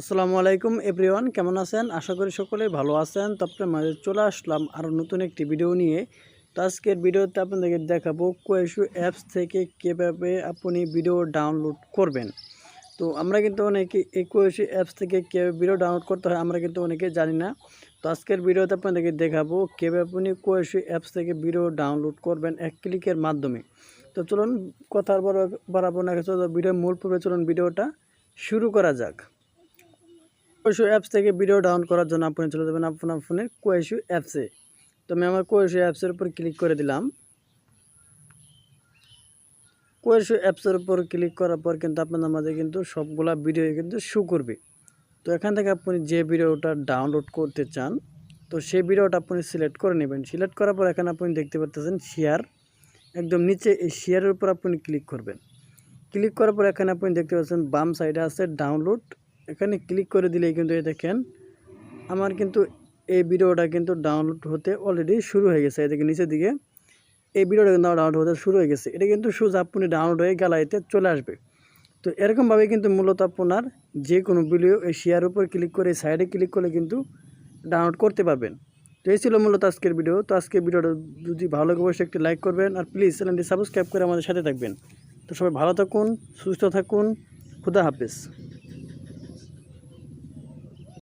আসসালামু আলাইকুম এভরিওয়ান, কেমন আছেন? আশা করি সকলে ভালো আছেন। তো আপনার মাঝে চলে আসলাম আরও নতুন একটি ভিডিও নিয়ে। তো আজকের ভিডিওতে আপনাদেরকে দেখাবো কোয়েশু অ্যাপস থেকে কীভাবে আপনি ভিডিও ডাউনলোড করবেন। তো আমরা কিন্তু অনেকে এই কোয়েশু অ্যাপস থেকে কীভাবে ভিডিও ডাউনলোড করতে হয় আমরা কিন্তু অনেকে জানি না। তো আজকের ভিডিওতে আপনাদেরকে দেখাবো কীভাবে আপনি কোয়েশু অ্যাপস থেকে ভিডিও ডাউনলোড করবেন এক ক্লিকের মাধ্যমে। তো চলুন কথা আর বড় বাড়াবো না ভিডিও মূল পূর্বে চলুন ভিডিওটা শুরু করা যাক। কোয়েশু অ্যাপস থেকে ভিডিও ডাউন করার জন্য আপনি চলে যাবেন আপনার ফোনে কোয়েশু অ্যাপসে তো আমি আমার কোয়েশু অ্যাপসের উপর ক্লিক করে দিলাম। কোয়েশু অ্যাপসের উপর ক্লিক করার পর কিন্তু আপনাদের মাঝে কিন্তু সবগুলা ভিডিও কিন্তু শু করবে। তো এখান থেকে আপনি যে ভিডিওটা ডাউনলোড করতে চান, তো সেই ভিডিওটা আপনি সিলেক্ট করে নেবেন। সিলেক্ট করার পর এখানে আপনি দেখতে পাচ্ছেন শেয়ার একদম নিচে এই শেয়ারের উপর আপনি ক্লিক করবেন। ক্লিক করার পর এখানে আপনি দেখতে পাচ্ছেন বাম সাইডে আছে ডাউনলোড এখানে ক্লিক করে দিলেই কিন্তু এই দেখেন, আমার কিন্তু এই ভিডিওটা কিন্তু ডাউনলোড হতে অলরেডি শুরু হয়ে গেছে এদিকে নিচের দিকে। এই ভিডিওটা কিন্তু ডাউনলোড হতে শুরু হয়ে গেছে, এটা কিন্তু সুজ আপনি ডাউনলোড হয়ে গ্যালারিতে চলে আসবে। তো এরকমভাবে কিন্তু মূলত আপনার যে কোনো ভিডিও এই শেয়ার উপর ক্লিক করে সাইডে ক্লিক করলে কিন্তু ডাউনলোড করতে পারবেন। তো এই ছিল মূলত আজকের ভিডিও তো আজকের ভিডিওটা যদি ভালো লাগে অবশ্যই একটি লাইক করবেন আর প্লিজ চ্যানেলটি সাবস্ক্রাইব করে আমাদের সাথে থাকবেন। তো সবাই ভালো থাকুন, সুস্থ থাকুন, খুদা হাফেজ।